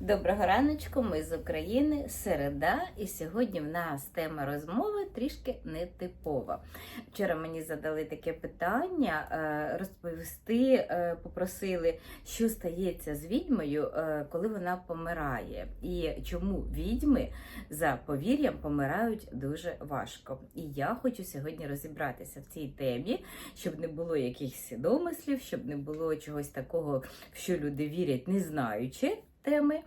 Доброго раночку, ми з України, середа, і сьогодні в нас тема розмови трішки нетипова. Вчора мені задали таке питання е, розповісти, е, попросили, що стається з відьмою, е, коли вона помирає, і чому відьми за повір'ям помирають дуже важко. І я хочу сьогодні розібратися в цій темі, щоб не було якихось домислів, щоб не було чогось такого, в що люди вірять, не знаючи теми.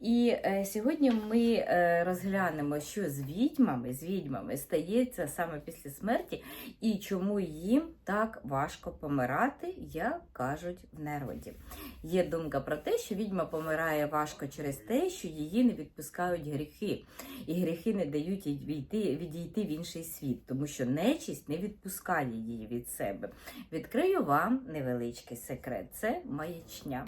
І е, сьогодні ми е, розглянемо, що з відьмами, з відьмами стається саме після смерті, і чому їм так важко помирати, як кажуть в народі. Є думка про те, що відьма помирає важко через те, що її не відпускають гріхи, і гріхи не дають їй війти, відійти в інший світ, тому що нечість не відпускає її від себе. Відкрию вам невеличкий секрет: це маячня.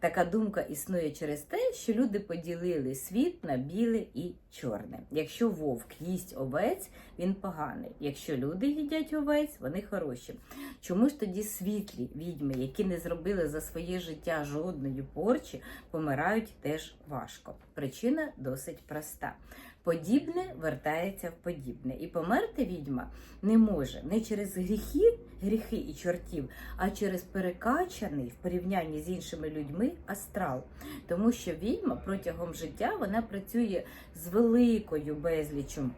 Така думка існує через те, що люди поділили світ на біле і чорне. Якщо вовк їсть овець, він поганий. Якщо люди їдять овець, вони хороші. Чому ж тоді світлі відьми, які не зробили за своє життя жодної порчі, помирають теж важко? Причина досить проста. Подібне вертається в подібне, і померти відьма не може не через гріхи, гріхи і чортів, а через перекачаний в порівнянні з іншими людьми астрал. Тому що відьма протягом життя вона працює з великою безліччю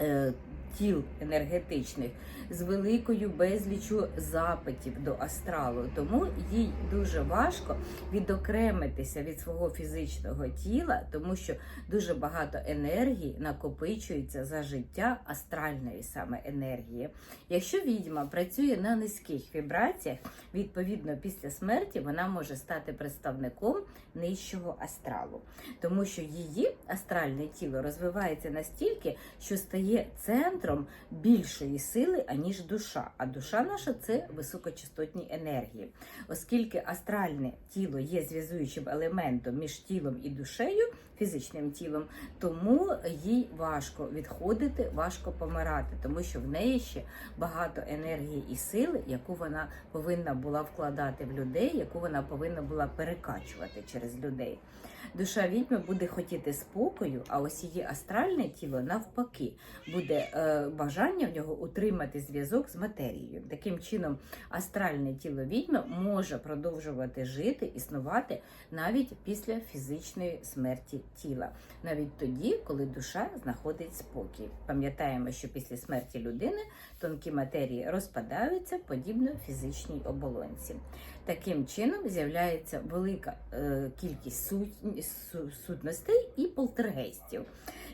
е, тіл енергетичних, з великою безліччю запитів до астралу. Тому їй дуже важко відокремитися від свого фізичного тіла, тому що дуже багато енергії накопичується за життя астральної саме енергії. Якщо відьма працює на низьких вібраціях, відповідно після смерті вона може стати представником нижчого астралу, тому що її астральне тіло розвивається настільки, що стає центром більшої сили, аніж душа. А душа наша це високочастотні енергії, оскільки астральне тіло є зв'язуючим елементом між тілом і душею, фізичним тілом, тому їй важко відходити, важко помирати, тому що в неї ще багато енергії і сили, яку вона повинна була вкладати в людей, яку вона повинна була перекачувати через людей. Душа відьми буде хотіти спокою, а ось її астральне тіло навпаки буде е, бажання в нього утримати зв'язок з матерією. Таким чином, астральне тіло відьми може продовжувати жити, існувати навіть після фізичної смерті тіла, навіть тоді, коли душа знаходить спокій. Пам'ятаємо, що після смерті людини тонкі матерії розпадаються подібно фізичній оболонці. Таким чином з'являється велика е, кількість сутностей і полтергейстів.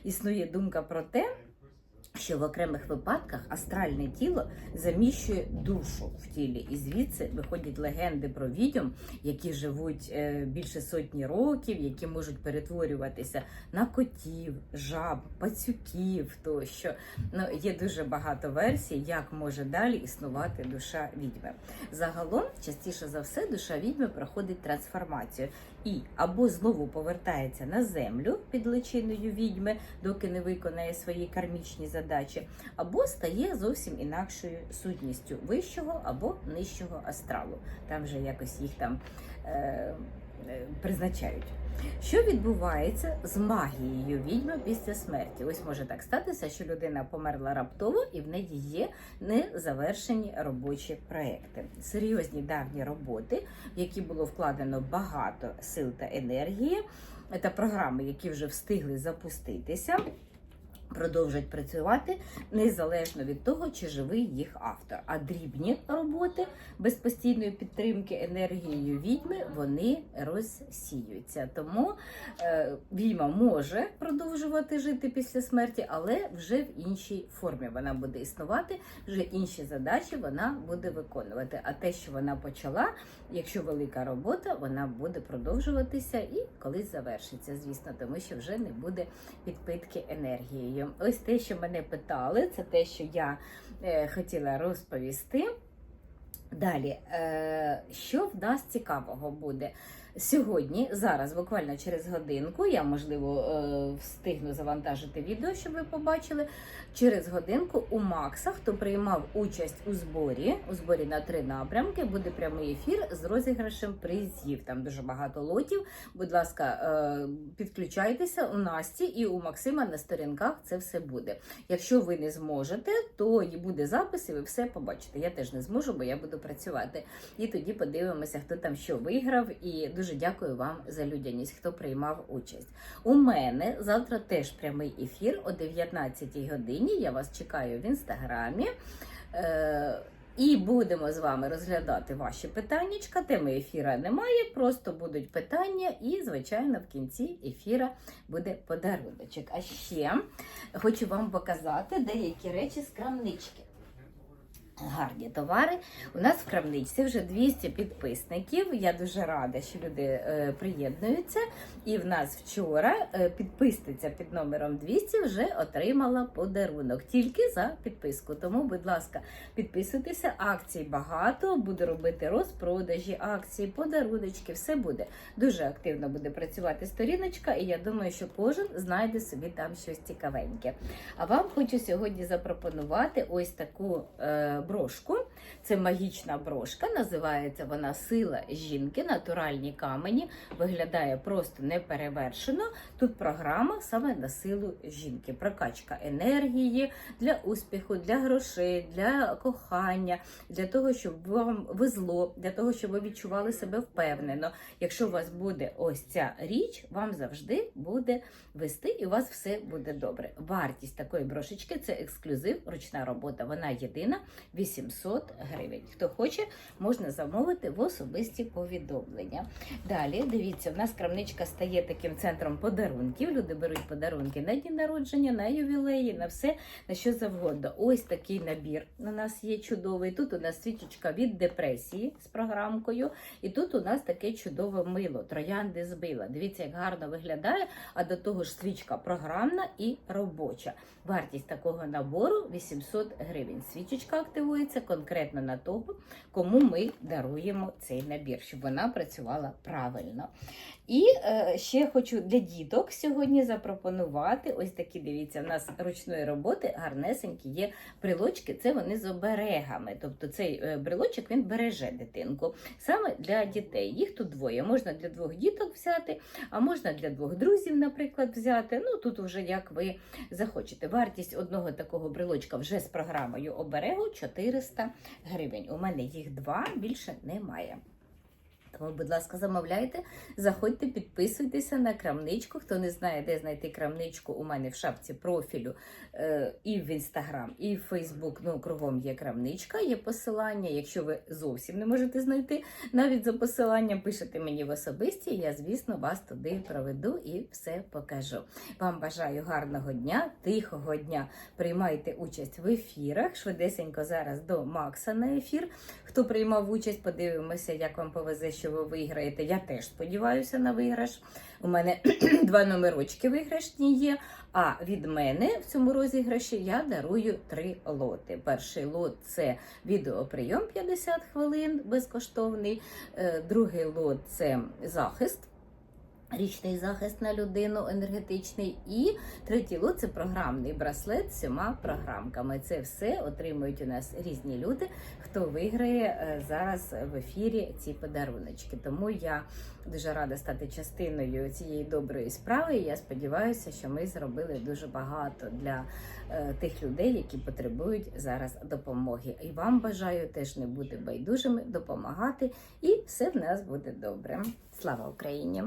Існує думка про те, що в окремих випадках астральне тіло заміщує душу в тілі, і звідси виходять легенди про відьом, які живуть е, більше сотні років, які можуть перетворюватися на котів, жаб, пацюків тощо. Ну є дуже багато версій, як може далі існувати душа відьми. Загалом, частіше за все, душа відьми проходить трансформацію і або знову повертається на землю під личиною відьми, доки не виконає свої кармічні задачі, або стає зовсім інакшою сутністю вищого або нижчого астралу. Там вже якось їх там е, е, призначають. Що відбувається з магією відьми після смерті? Ось може так статися, що людина померла раптово і в неї є незавершені робочі проекти. Серйозні давні роботи, в які було вкладено багато сил та енергії, та програми, які вже встигли запуститися. Продовжують працювати незалежно від того, чи живий їх автор. А дрібні роботи без постійної підтримки енергією відьми вони розсіюються. Тому е, відьма може продовжувати жити після смерті, але вже в іншій формі вона буде існувати, вже інші задачі вона буде виконувати. А те, що вона почала, якщо велика робота, вона буде продовжуватися і колись завершиться, звісно, тому що вже не буде підпитки енергією. Ось те, що мене питали, це те, що я е, хотіла розповісти. Далі, е, що в нас цікавого буде? Сьогодні, зараз, буквально через годинку, я можливо е, встигну завантажити відео, щоб ви побачили. Через годинку у Макса, хто приймав участь у зборі, у зборі на три напрямки, буде прямий ефір з розіграшем призів. Там дуже багато лотів. Будь ласка, е, підключайтеся у Насті і у Максима на сторінках це все буде. Якщо ви не зможете, то і буде запис, і ви все побачите. Я теж не зможу, бо я буду працювати. І тоді подивимося, хто там що виграв. І дуже дякую вам за людяність, хто приймав участь. У мене завтра теж прямий ефір о 19 годині. Я вас чекаю в інстаграмі. Е, і будемо з вами розглядати ваші питаннячка. Теми ефіра немає, просто будуть питання, і, звичайно, в кінці ефіра буде подаруночок. А ще хочу вам показати деякі речі з крамнички. Гарні товари. У нас в крамничці вже 200 підписників. Я дуже рада, що люди е, приєднуються. І в нас вчора е, підписниця під номером 200 вже отримала подарунок тільки за підписку. Тому, будь ласка, підписуйтеся. Акцій багато. Буду робити розпродажі, акції, подаруночки. Все буде дуже активно буде працювати сторіночка, і я думаю, що кожен знайде собі там щось цікавеньке. А вам хочу сьогодні запропонувати ось таку. Брошку. Це магічна брошка, називається вона Сила жінки, натуральні камені. Виглядає просто неперевершено. Тут програма саме на силу жінки. Прокачка енергії для успіху, для грошей, для кохання, для того, щоб вам везло, для того, щоб ви відчували себе впевнено. Якщо у вас буде ось ця річ, вам завжди буде вести і у вас все буде добре. Вартість такої брошечки це ексклюзив, ручна робота. Вона єдина. 800 гривень. Хто хоче, можна замовити в особисті повідомлення. Далі, дивіться, у нас крамничка стає таким центром подарунків. Люди беруть подарунки на дні народження, на ювілеї, на все, на що завгодно. Ось такий набір у нас є чудовий. Тут у нас свічечка від депресії з програмкою. І тут у нас таке чудове мило, троянди збила. Дивіться, як гарно виглядає, а до того ж свічка програмна і робоча. Вартість такого набору 800 гривень. Свічечка активується конкретно на того, кому ми даруємо цей набір, щоб вона працювала правильно. І е, ще хочу для діток сьогодні запропонувати ось такі, дивіться, у нас ручної роботи гарнесенькі є брелочки, це вони з оберегами. Тобто цей е, брелочок він береже дитинку. Саме для дітей. Їх тут двоє. Можна для двох діток взяти, а можна для двох друзів, наприклад, взяти. Ну тут вже як ви захочете. Вартість одного такого брелочка вже з програмою оберегу 400 гривень. У мене їх два, більше немає. Тому, будь ласка, замовляйте, заходьте, підписуйтеся на крамничку. Хто не знає, де знайти крамничку, у мене в шапці профілю е, і в інстаграм, і в Фейсбук. Ну, кругом є крамничка, є посилання. Якщо ви зовсім не можете знайти, навіть за посиланням пишете мені в особисті. Я, звісно, вас туди проведу і все покажу. Вам бажаю гарного дня, тихого дня. Приймайте участь в ефірах. Швидесенько зараз до Макса на ефір. Хто приймав участь, подивимося, як вам повезе, що ви виграєте. Я теж сподіваюся на виграш. У мене два номерочки виграшні є. А від мене в цьому розіграші я дарую три лоти. Перший лот це відеоприйом 50 хвилин безкоштовний. Е, Другий лот це захист. Річний захист на людину енергетичний. І третій це програмний браслет з всіма програмками. Це все отримують у нас різні люди, хто виграє е, зараз в ефірі ці подаруночки. Тому я дуже рада стати частиною цієї доброї справи. Я сподіваюся, що ми зробили дуже багато для е, тих людей, які потребують зараз допомоги. І вам бажаю теж не бути байдужими, допомагати, і все в нас буде добре. Слава Україні!